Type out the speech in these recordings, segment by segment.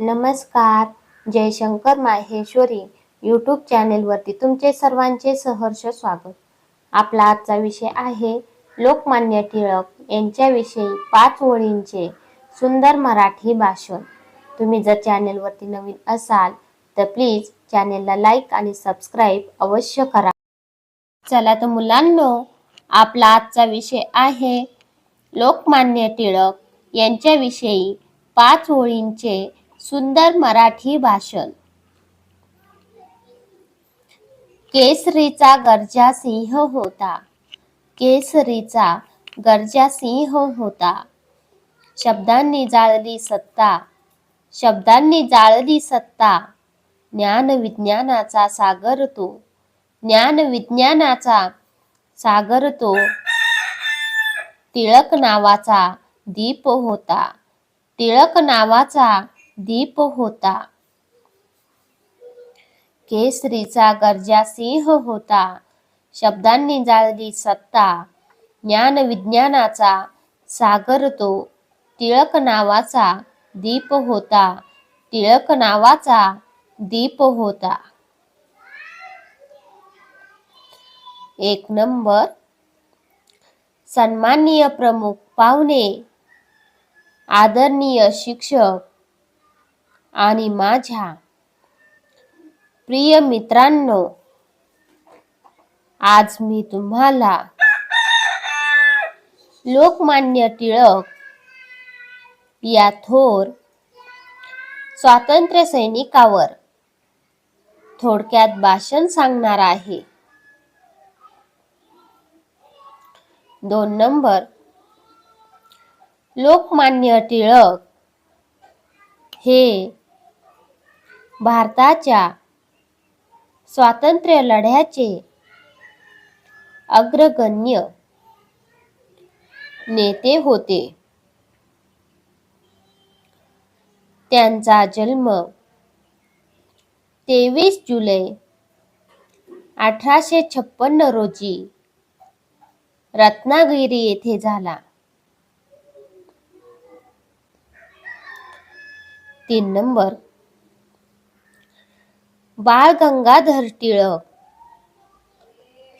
नमस्कार. जयशंकर माहेश्वरी यूट्यूब चॅनेलवरती तुमचे सर्वांचे सहर्ष स्वागत. आपला आजचा विषय आहे लोकमान्य टिळक यांच्याविषयी पाच ओळींचे सुंदर मराठी भाषण. तुम्ही जर चॅनेलवरती नवीन असाल तर प्लीज चॅनेलला लाईक आणि सबस्क्राईब अवश्य करा. चला तर मुलांनो आपला आजचा विषय आहे लोकमान्य टिळक यांच्याविषयी पाच ओळींचे सुंदर मराठी भाषण. केसरीचा गर्जा सिंह होता. केसरीचा गर्जा सिंह होता. शब्दांनी जाळली सत्ता. शब्दांनी जाळली सत्ता. ज्ञान विज्ञानाचा सागर तो. ज्ञान विज्ञानाचा सागर तो. टिळक नावाचा दीप होता. टिळक नावाचा दीप होता. केसरीचा गरजा सिंह होता. शब्दांनी जाळली सत्ता. ज्ञान विज्ञानाचा सागर तो. टिळक नावाचा दीप होता. टिळक नावाचा दीप होता. एक नंबर. सन्माननीय प्रमुख पाहुणे. आदरणीय शिक्षक. आणि माझ्या प्रिय मित्रांनो आज मी तुम्हाला लोकमान्य टिळक या थोर स्वातंत्र्य सैनिकावर थोडक्यात भाषण सांगणार आहे. दोन नंबर लोकमान्य टिळक हे भारताच्या स्वातंत्र्य लढ्याचे अग्रगण्य नेते होते. त्यांचा जन्म तेवीस जुलै अठराशे छप्पन्न रोजी रत्नागिरी येथे झाला. तीन नंबर बाळ गंगाधर टिळक.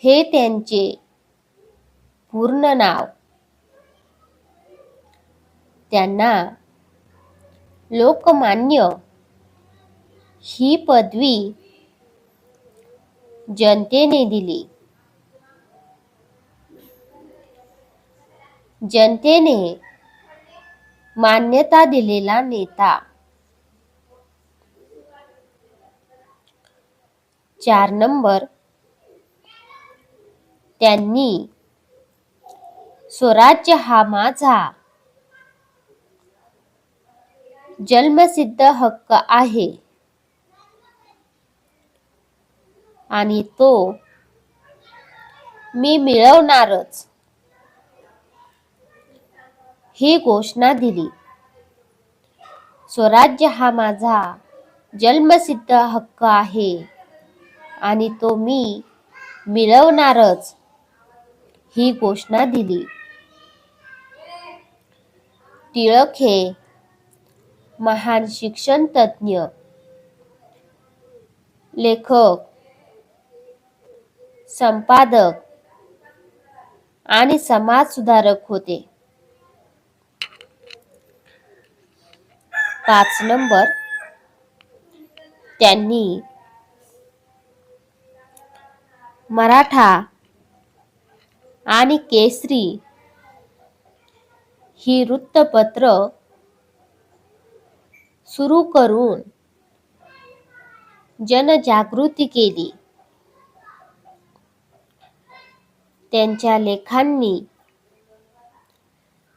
हे त्यांचे पूर्ण नाव. त्यांना लोकमान्य ही पदवी जनतेने दिली. जनतेने मान्यता दिलेला नेता. चार नंबर. त्यांनी स्वराज्य हा माझा. जन्मसिद्ध हक्क आहे. आणि तो मी मिळवणारच. ही घोषणा दिली. स्वराज्य हा माझा जन्मसिद्ध हक्क आहे. आणि तो मी मिळवणारच ही घोषणा दिली. टिळक हे महान शिक्षण तज्ञ लेखक संपादक आणि समाज सुधारक होते. पाच नंबर. त्यांनी मराठा आणि केसरी ही वृत्तपत्र सुरू करून जनजागृती केली. त्यांच्या लेखांनी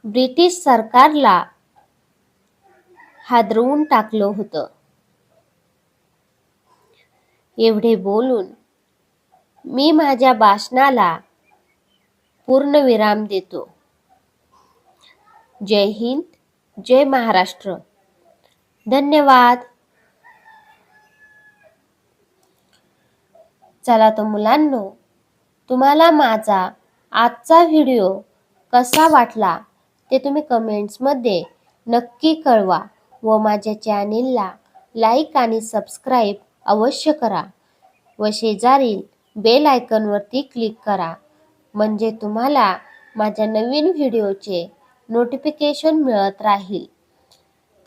ब्रिटिश सरकारला हादरवून टाकलं होतं. एवढे बोलून मी माझ्या भाषणाला पूर्ण विराम देतो. जय हिंद जय महाराष्ट्र. धन्यवाद. चला तो मुलांनो तुम्हाला माझा आजचा व्हिडिओ कसा वाटला ते तुम्ही कमेंट्समध्ये नक्की कळवा व माझ्या चॅनेलला लाईक आणि सबस्क्राईब अवश्य करा. व शेजारील बेल आयकॉनवरती क्लिक करा. म्हणजे तुम्हाला माझ्या नवीन व्हिडिओचे नोटिफिकेशन मिळत राहील.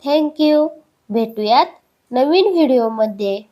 थँक्यू भेटूयात नवीन व्हिडिओमध्ये.